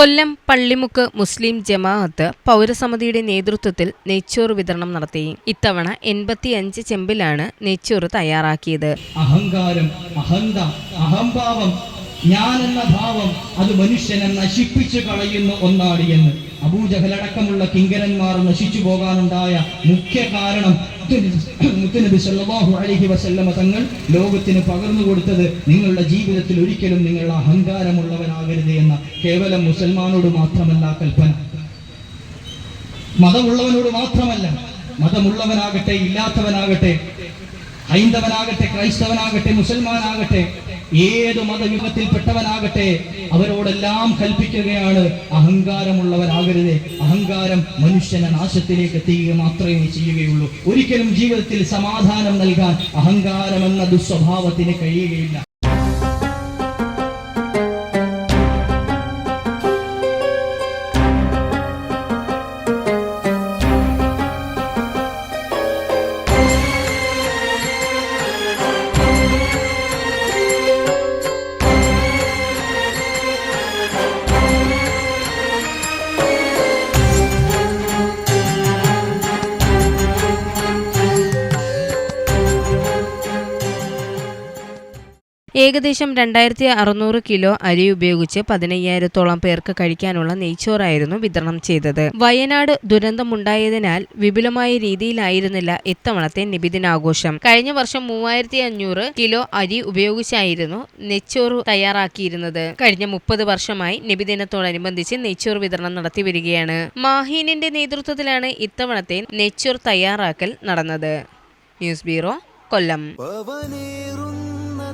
കൊല്ലം പള്ളിമുക്ക് മുസ്ലിം ജമാഅത്ത് പൗരസമിതിയുടെ നേതൃത്വത്തിൽ നെയ്ച്ചോറ് വിതരണം നടത്തി. ഇത്തവണ എൺപത്തിയഞ്ച് ചെമ്പിലാണ് നെയ്ച്ചോറ് തയ്യാറാക്കിയത്. അഹങ്കാരം അഹന്ത അഹംഭാവം ഞാൻ എന്ന ഭാവം അത് മനുഷ്യനെ നശിപ്പിച്ചു കളയുന്ന ഒന്നാണ് എന്ന്. അബൂജഹലടക്കമുള്ള കിങ്കരന്മാർ നശിച്ചു പോകാനുണ്ടായ മുഖ്യ കാരണം മുത്തുനബി സല്ലല്ലാഹു അലൈഹി വസല്ലമ തങ്ങൾ ലോകത്തിന് പകർന്നു കൊടുത്തത് നിങ്ങളുടെ ജീവിതത്തിൽ ഒരിക്കലും നിങ്ങൾ അഹങ്കാരമുള്ളവനാകരുത് എന്ന കേവലം മുസൽമാനോട് മാത്രമല്ല കൽപ്പന. മതമുള്ളവനോട് മാത്രമല്ല. മതമുള്ളവനാകട്ടെ ഇല്ലാത്തവനാകട്ടെ ഹൈന്ദവനാകട്ടെ ക്രൈസ്തവനാകട്ടെ മുസൽമാനാകട്ടെ ഏത് മതവിഭത്തിൽപ്പെട്ടവനാകട്ടെ അവരോടെല്ലാം കൽപ്പിക്കുകയാണ്. അഹങ്കാരമുള്ളവരാകരുത്. അഹങ്കാരം മനുഷ്യനെ നാശത്തിലേക്ക് എത്തിക്കുക മാത്രമേ ചെയ്യുകയുള്ളൂ. ഒരിക്കലും ജീവിതത്തിൽ സമാധാനം നൽകാൻ അഹങ്കാരം എന്ന ദുസ്വഭാവത്തിന് കഴിയുകയില്ല. ഏകദേശം രണ്ടായിരത്തി അറുന്നൂറ് കിലോ അരി ഉപയോഗിച്ച് പതിനയ്യായിരത്തോളം പേർക്ക് കഴിക്കാനുള്ള നെയ്ച്ചോറായിരുന്നു വിതരണം ചെയ്തത്. വയനാട് ദുരന്തമുണ്ടായതിനാൽ വിപുലമായ രീതിയിലായിരുന്നില്ല ഇത്തവണത്തെ നിബിദിനാഘോഷം. കഴിഞ്ഞ വർഷം മൂവായിരത്തി അഞ്ഞൂറ് കിലോ അരി ഉപയോഗിച്ചായിരുന്നു നെയ്ച്ചോറ് തയ്യാറാക്കിയിരുന്നത്. കഴിഞ്ഞ മുപ്പത് വർഷമായി നിബിദിനത്തോടനുബന്ധിച്ച് നെയ്ച്ചോറ് വിതരണം നടത്തി വരികയാണ്. മാഹീനിന്റെ നേതൃത്വത്തിലാണ് ഇത്തവണത്തെ നെയ്ച്ചോർ തയ്യാറാക്കൽ നടന്നത്. News bureau Kollam.